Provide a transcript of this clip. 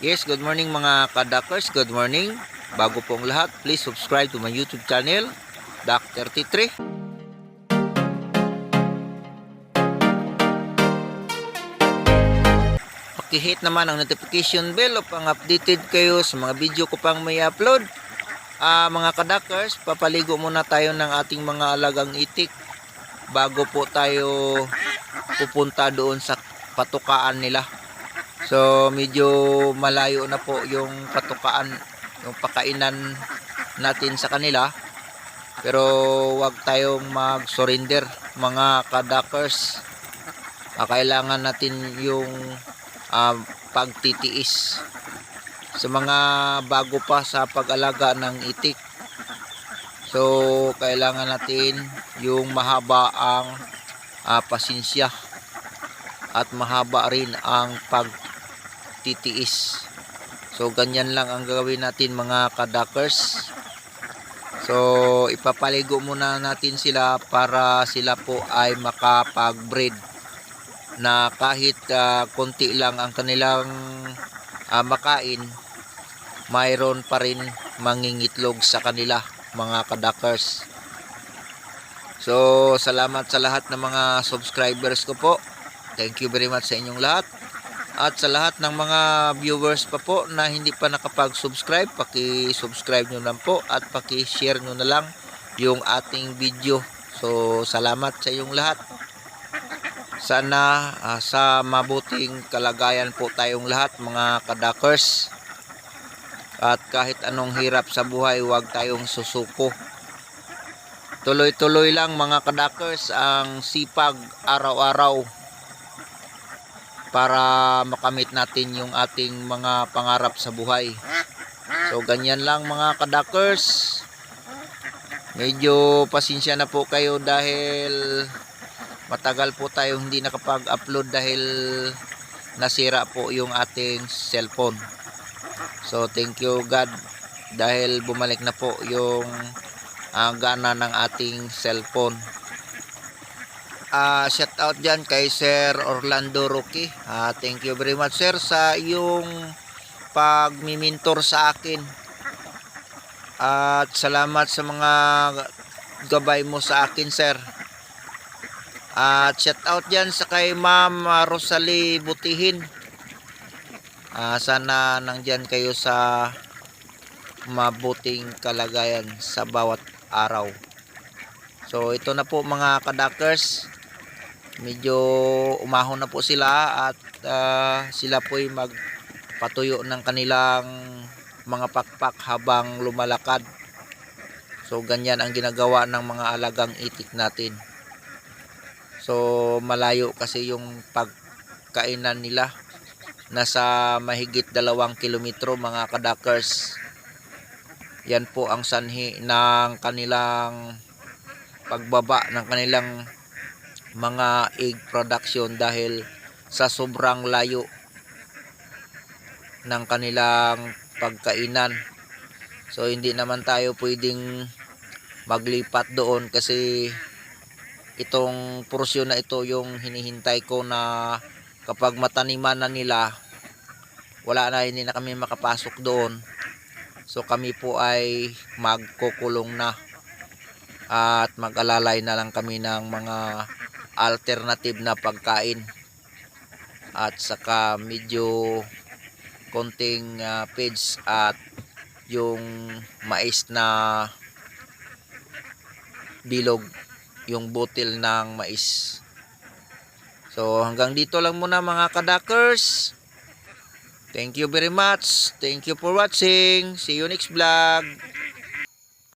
Yes, good morning mga kadakers. Good morning. Bago pong lahat, please subscribe to my YouTube channel, Dak33. Pakihit naman ang notification bell upang updated kayo sa mga video ko pang may upload. Ah, mga kadakers, papaligo muna tayo ng ating mga alagang itik bago po tayo pupunta doon sa patukaan nila. So medyo malayo na po yung patukaan, yung pakainan natin sa kanila. Pero wag tayong mag-surrender mga kadakers. Kailangan natin yung ah, pagtitiis sa mga bago pa sa pag-alaga ng itik. So kailangan natin yung mahaba ang ah, pasensya at mahaba rin ang pagtitiis. So ganyan lang ang gagawin natin mga kadakers. So ipapaligo muna natin sila para sila po ay makapag-breed na kahit ah, konti lang ang kanilang ah, makain, mayroon pa rin mangingitlog sa kanila mga kadakers. So salamat sa lahat ng mga subscribers ko po. Thank you very much sa inyong lahat. At sa lahat ng mga viewers pa po na hindi pa nakapag-subscribe, paki-subscribe nyo lang po at paki-share nyo na lang yung ating video. So, salamat sa inyong lahat. Sana ah, sa mabuting kalagayan po tayong lahat mga kadakers. At kahit anong hirap sa buhay, huwag tayong susuko. Tuloy-tuloy lang mga kadakers ang sipag araw-araw para makamit natin yung ating mga pangarap sa buhay. So ganyan lang mga kadakers. Medyo pasensya na po kayo dahil matagal po tayo hindi nakapag-upload dahil nasira po yung ating cellphone. So thank you God dahil bumalik na po yung ah, gana ng ating cellphone. Ah, shout out diyan kay Sir Orlando Roque. Ah, thank you very much sir sa iyong pagmimintor sa akin. At salamat sa mga gabay mo sa akin sir. At shout out diyan sa kay Ma'am Rosalie Butihin. Ah, sana nandyan kayo sa mabuting kalagayan sa bawat araw. So ito na po mga kadakers medyo umahon na po sila at ah, sila po ay magpatuyo ng kanilang mga pakpak habang lumalakad. So ganyan ang ginagawa ng mga alagang itik natin. So malayo kasi yung pagkainan nila. Nasa mahigit dalawang kilometro mga kadakers. Yan po ang sanhi ng kanilang pagbaba ng kanilang mga egg production dahil sa sobrang layo ng kanilang pagkainan. So hindi naman tayo pwedeng maglipat doon kasi itong porsyon na ito yung hinihintay ko na kapag mataniman na nila wala na hindi na kami makapasok doon. So kami po ay magkukulong na at mag-alalay na lang kami ng mga alternative na pagkain. At saka medyo konting uh, feeds at yung mais na bilog yung butil ng mais. So hanggang dito lang muna mga kadakers. Thank you very much. Thank you for watching. See you next vlog